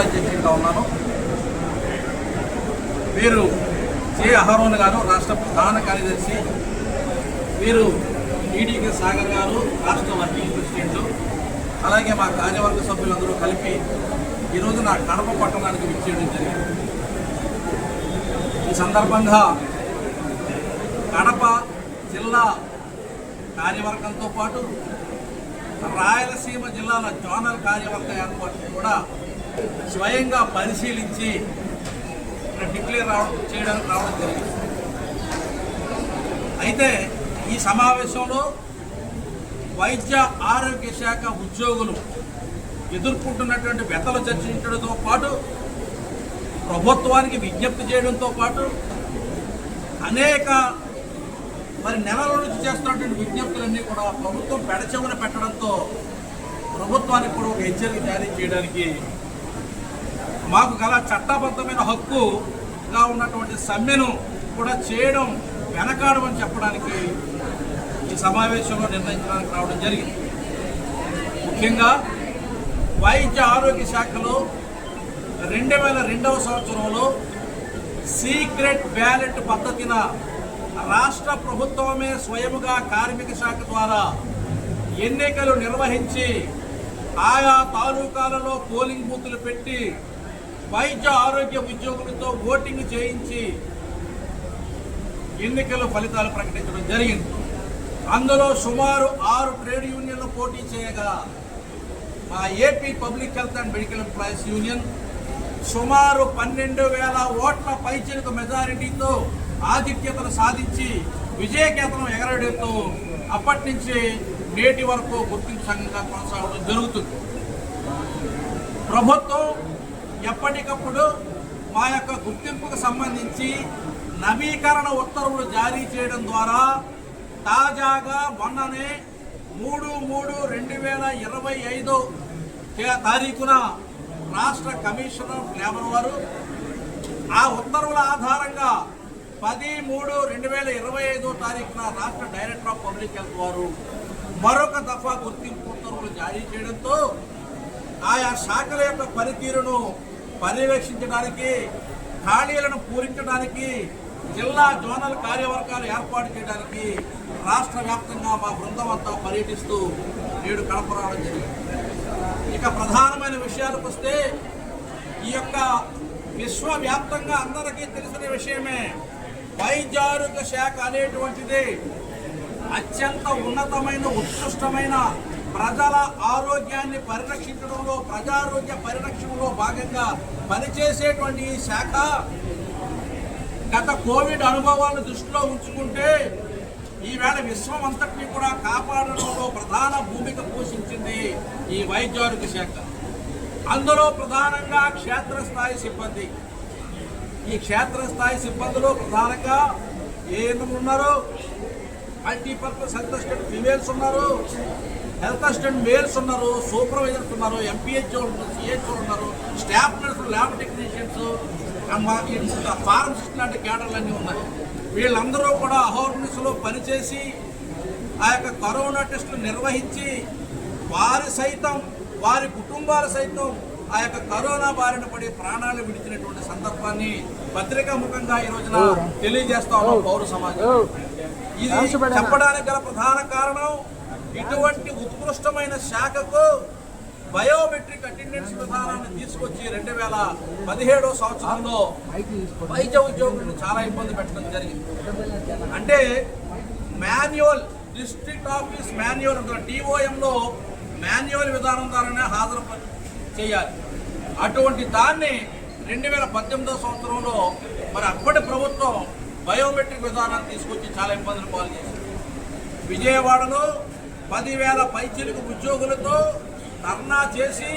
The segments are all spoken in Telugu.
మండల అధ్యక్షుడిగా ఉన్నాను. వీరు జే అహరోన్ గారు రాష్ట్ర ప్రధాన కార్యదర్శి వీరు టీడీకే సాగర్ గారు రాష్ట్ర వర్కింగ్ ప్రెసిడెంట్ అలాగే మా కార్యవర్గ సభ్యులందరూ కలిపి ఈరోజు నా కడప పట్టణానికి విచ్చేయడం జరిగింది. ఈ సందర్భంగా కడప జిల్లా కార్యవర్గంతో పాటు రాయలసీమ జిల్లాల జోనల్ కార్యవర్గ ఏర్పాటు కూడా స్వయంగా పరిశీలించి డిక్లేర్ రావడం చేయడానికి రావడం జరిగింది. అయితే ఈ సమావేశంలో వైద్య ఆరోగ్య శాఖ ఉద్యోగులు ఎదుర్కొంటున్నటువంటి వ్యతలు చర్చించడంతో పాటు ప్రభుత్వానికి విజ్ఞప్తి చేయడంతో పాటు అనేక మరి నెలల నుంచి చేస్తున్నటువంటి విజ్ఞప్తులన్నీ కూడా ప్రభుత్వం పెడచెవున పెట్టడంతో ప్రభుత్వానికి కూడా ఒక హెచ్చరిక జారీ చేయడానికి మాకు గల చట్టబద్ధమైన హక్కుగా ఉన్నటువంటి సమ్మెను కూడా చేయడం వెనకాడమని చెప్పడానికి ఈ సమావేశంలో నిర్ణయించడానికి రావడం జరిగింది. ముఖ్యంగా వైద్య ఆరోగ్య శాఖలో రెండు వేల రెండవ సంవత్సరంలో సీక్రెట్ బ్యాలెట్ పద్ధతిన రాష్ట్ర ప్రభుత్వమే స్వయముగా కార్మిక శాఖ ద్వారా ఎన్నికలు నిర్వహించి ఆయా తాలూకాలలో పోలింగ్ బూతులు పెట్టి వైద్య ఆరోగ్య ఉద్యోగులతో ఓటింగ్ చేయించి ఎన్నికల ఫలితాలు ప్రకటించడం జరిగింది. అందులో సుమారు ఆరు ట్రేడ్ యూనియన్లు పోటీ చేయగా మా AP public health and medical employees union సుమారు పన్నెండు వేల ఓట్ల పైచిలుక మెజారిటీతో ఆధిక్యతను సాధించి విజయకేతనం ఎగరడంతో అప్పటి నుంచి నేటి వరకు గుర్తింపు సంఘంగా కొనసాగడం జరుగుతుంది. ప్రభుత్వం ఎప్పటికప్పుడు మా యొక్క గుర్తింపుకు సంబంధించి నవీకరణ ఉత్తర్వులు జారీ చేయడం ద్వారా తాజాగా మొన్ననే మూడు మూడు రెండు వేల ఇరవై ఐదు తారీఖున రాష్ట్ర కమిషనర్ లేబర్ వారు ఆ ఉత్తర్వుల ఆధారంగా పది మూడు రెండు వేల ఇరవై ఐదో తారీఖున రాష్ట్ర డైరెక్టర్ ఆఫ్ పబ్లిక్ హెల్త్ వారు మరొక దఫా గుర్తింపు ఉత్తర్వులు జారీ చేయడంతో ఆయా శాఖల యొక్క పనితీరును పర్యవేక్షించడానికి ఖాళీలను పూరించడానికి జిల్లా జోనల్ కార్యవర్గాలు ఏర్పాటు చేయడానికి రాష్ట్ర వ్యాప్తంగా మా బృందం అంతా పర్యటిస్తూ నేడు కడప రావడం జరిగింది. ఇక ప్రధానమైన విషయాలకు వస్తే ఈ యొక్క విశ్వవ్యాప్తంగా అందరికీ తెలిసిన విషయమే వైద్యారోగ్య శాఖ అనేటువంటిది అత్యంత ఉన్నతమైన ఉత్కృష్టమైన ప్రజల ఆరోగ్యాన్ని పరిరక్షించడంలో ప్రజారోగ్య పరిరక్షణలో భాగంగా పనిచేసేటువంటి ఈ శాఖ గత కోవిడ్ అనుభవాలను దృష్టిలో ఉంచుకుంటే ఈవేళ విశ్వం అంతటినీ కూడా కాపాడడంలో ప్రధాన భూమిక పోషించింది ఈ వైద్యారోగ్య శాఖ. అందులో ప్రధానంగా క్షేత్రస్థాయి సిబ్బంది. ఈ క్షేత్రస్థాయి సిబ్బందిలో ప్రధానంగా ఏ ఉన్నారో మల్టీపర్పస్ హెల్త్ అసిస్టెంట్ ఫీమేల్స్ ఉన్నారు. హెల్త్ అసిస్టెంట్ మేల్స్ ఉన్నారు. సూపర్వైజర్స్ ఉన్నారు. ఎంపీహెచ్ఓ ఉన్నారు. సిహెచ్ఓ ఉన్నారు. స్టాఫ్ నర్సులు ల్యాబ్ టెక్నీషియన్స్ ఫార్మసిస్ట్ లాంటి క్యాడర్లు ఉన్నాయి. వీళ్ళందరూ కూడా అహోర్నిస్లో పనిచేసి ఆ యొక్క కరోనా టెస్టులు నిర్వహించి వారి సైతం వారి కుటుంబాలు సైతం ఆ యొక్క కరోనా బారిన పడి ప్రాణాలు విడిచినటువంటి సందర్భాన్ని పత్రికా ముఖంగా ఈ రోజున తెలియజేస్తా ఉన్నాం పౌర సమాజం ఇది చెప్పడానికి గల ప్రధాన కారణం ఇటువంటి ఉత్కృష్టమైన శాఖకు బయోమెట్రిక్ అటెండెన్స్ విధానాన్ని తీసుకొచ్చి రెండు వేల పదిహేడో సంవత్సరంలో వైద్య ఉద్యోగులను చాలా ఇబ్బంది పెట్టడం జరిగింది. అంటే మాన్యువల్ డిస్ట్రిక్ట్ ఆఫీస్ మాన్యువల్ డిఓఎంలో మాన్యువల్ విధానం ద్వారానే హాజరు చేయాలి. అటువంటి దాన్ని రెండు వేల పద్దెనిమిదో సంవత్సరంలో మరి అప్పటి ప్రభుత్వం బయోమెట్రిక్ విధానాన్ని తీసుకొచ్చి చాలా ఇబ్బందులు పాలు చేసింది విజయవాడలో పదివేల పైచిలుకు ఉద్యోగులతో ధర్నా చేసి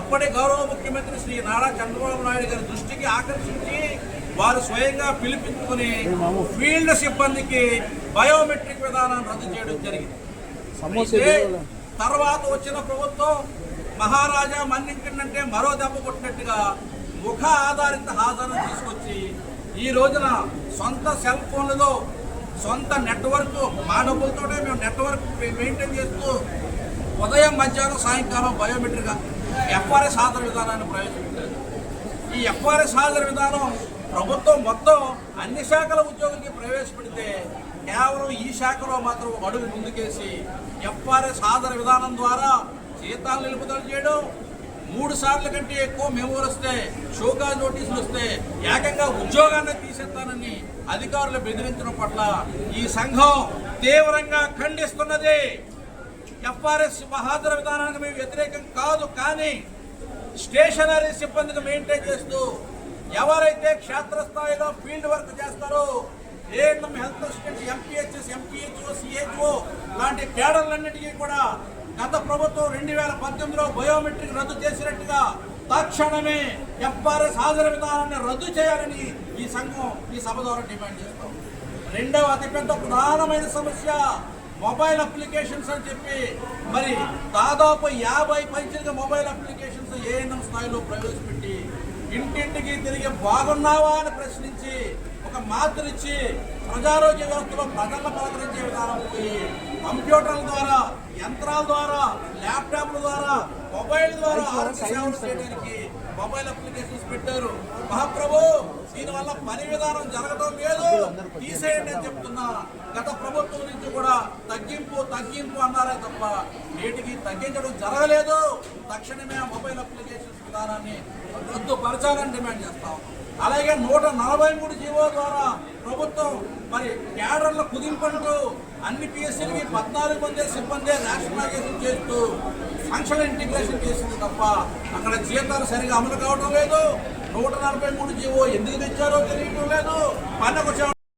అప్పటి గౌరవ ముఖ్యమంత్రి శ్రీ నారా చంద్రబాబు నాయుడు గారి దృష్టికి ఆకర్షించి వారు స్వయంగా పిలిపించుకుని ఫీల్డ్ సిబ్బందికి బయోమెట్రిక్ విధానాన్ని రద్దు చేయడం జరిగింది. అయితే తర్వాత వచ్చిన ప్రభుత్వం మహారాజా మన్నించిందంటే మరో దెబ్బ కొట్టినట్టుగా ముఖ ఆధారిత హాజరు తీసుకొచ్చి ఈ రోజున సొంత సెల్ ఫోన్లలో సొంత నెట్వర్క్ మా డబ్బులతోనే మేము నెట్వర్క్ మెయింటైన్ చేస్తూ ఉదయం మధ్యాహ్నం సాయంకాలం బయోమెట్రిక్ ఎఫ్ఆర్ఎస్ ఆధార విధానాన్ని ప్రవేశపెట్టారు. ఈ ఎఫ్ఆర్ఎస్ ఆధార విధానం ప్రభుత్వం మొత్తం అన్ని శాఖల ఉద్యోగులకి ప్రవేశపెడితే కేవలం ఈ శాఖలో మాత్రం అడుగు ముందుకేసి ఎఫ్ఆర్ఎస్ ఆధార విధానం ద్వారా జీతాలు నిలుపుదల చేయడం మూడు సార్ల కంటే ఎక్కువ మెమోలు వస్తే షోకా నోటీసులు వస్తే ఏకంగా ఉద్యోగాన్ని తీసేస్తానని అధికారులు బెదిరించడం పట్ల ఈ సంఘం తీవ్రంగా ఖండిస్తున్నది. ఎఫ్ఆర్ఎస్ హాజరు విధానానికి మేము వ్యతిరేకం కాదు కానీ స్టేషనరీ సిబ్బందిని మెయింటైన్ చేస్తూ ఎవరైతే క్షేత్రస్థాయిలో ఫీల్డ్ వర్క్ చేస్తారో ANM health assistant MPHS MPHO CHO లాంటి కేడర్లన్నిటికీ కూడా గత ప్రభుత్వం రెండు వేల పద్దెనిమిదిలో బయోమెట్రిక్ రద్దు చేసినట్టుగా తక్షణమే ఎఫ్ఆర్ఎస్ హాజరు విధానాన్ని రద్దు చేయాలని ఈ సంఘం ఈ సభ ద్వారా డిమాండ్ చేస్తాం. రెండవ అతిపెద్ద ప్రధానమైన సమస్య మొబైల్ అప్లికేషన్స్ అని చెప్పి మరి దాదాపు యాభై పైచలుగా మొబైల్ అప్లికేషన్స్ ఏఎన్ఎం స్థాయిలో ప్రవేశపెట్టి ఇంటింటికి తిరిగి బాగున్నావా అని ప్రశ్నించి ఒక మాత్ర ఇచ్చి ప్రజారోగ్య వ్యవస్థలో ప్రజలను పలకరించే విధానం పోయి కంప్యూటర్ల ద్వారా యంత్రాల ద్వారా ల్యాప్టాప్ల ద్వారా మొబైల్ ద్వారా ఆరోగ్య సేవలు చేయడానికి మొబైల్ అప్లికేషన్స్ పెట్టారు. మహాప్రభు దీనివల్ల పని విధానం జరగడం లేదు. తీసేయండి అని చెప్తున్నా. గత ప్రభుత్వం నుంచి కూడా తగ్గింపు తగ్గింపు అన్నారే తప్ప నేటికి తగ్గించడం జరగలేదు. తక్షణమే ఆ మొబైల్ అప్లికేషన్స్ విధానాన్ని రద్దుపరచాలని డిమాండ్ చేస్తాం అలాగే నూట నలభై మూడు జీవో ద్వారా ప్రభుత్వం మరి క్యాడర్ల కుదింపంటూ అన్ని పిఎస్సీలకి పద్నాలుగు మంది సిబ్బంది రేషనలైజేషన్ చేస్తూ ఫంక్షనల్ ఇంటిగ్రేషన్ చేసింది తప్ప అక్కడ జీతాలు సరిగా అమలు కావడం లేదు. నూట నలభై మూడు జీవో ఎందుకు తెచ్చారో తెలియటం లేదు. పన్నెండు